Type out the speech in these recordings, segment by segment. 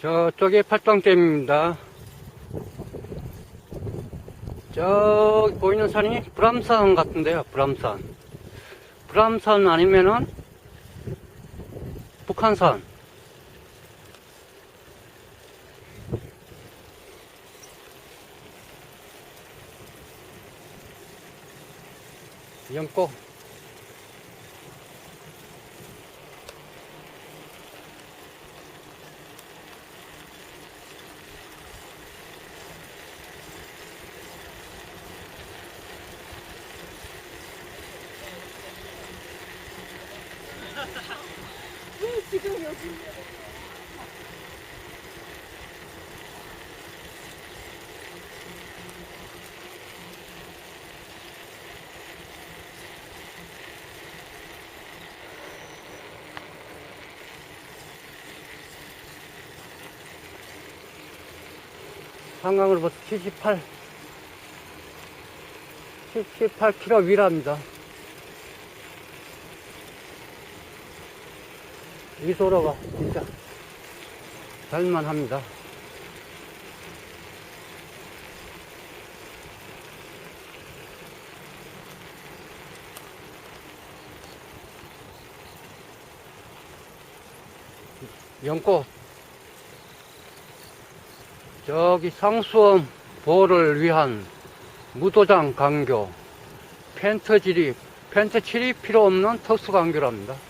저쪽에 팔당댐입니다. 저기 보이는 산이 불암산 같은데요, 불암산. 불암산 아니면은 북한산. 연꽃. 한강으로부터 78, 78km 위랍니다. 이 도로가 진짜 잘만 합니다. 연꽃 저기 상수원 보호를 위한 무도장 강교 펜트 질입 펜트 칠이 필요 없는 특수 강교랍니다.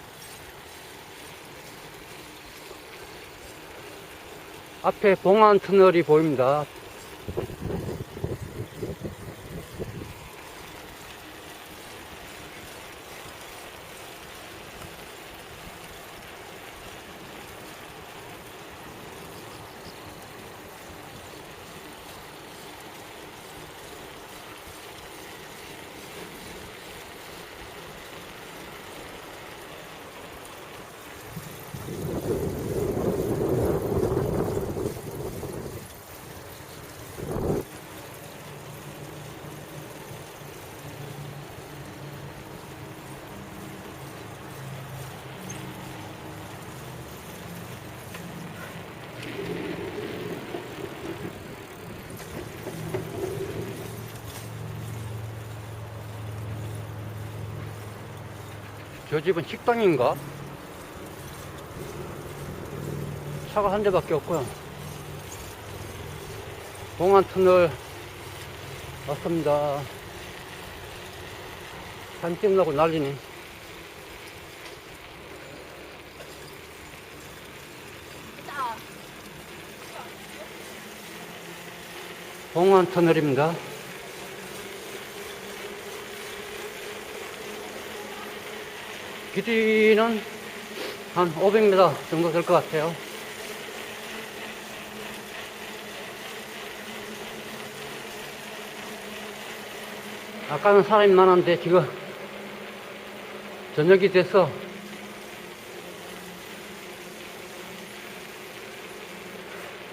앞에 봉안 터널이 보입니다. 저 집은 식당인가? 차가 한 대밖에 없고요. 봉안 터널 왔습니다. 산 찍으려고 난리네. 봉안 터널입니다. 길이는 한 500m 정도 될 것 같아요. 아까는 사람이 많았는데 지금 저녁이 돼서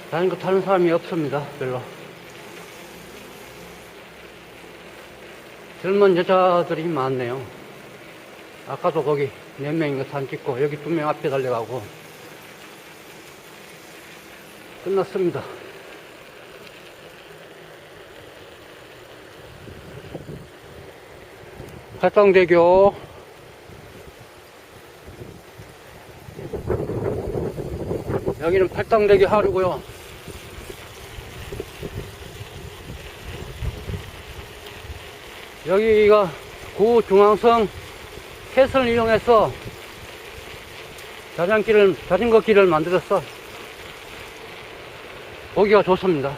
다른 거 타는 사람이 없습니다. 별로. 젊은 여자들이 많네요. 아까도 거기 네 명인가 산 찍고 여기 두 명 앞에 달려가고 끝났습니다. 팔당대교 여기는 팔당대교 하루고요. 여기가 구중앙성 캣을 이용해서 자전길을, 자전거 길을 만들었어. 보기가 좋습니다.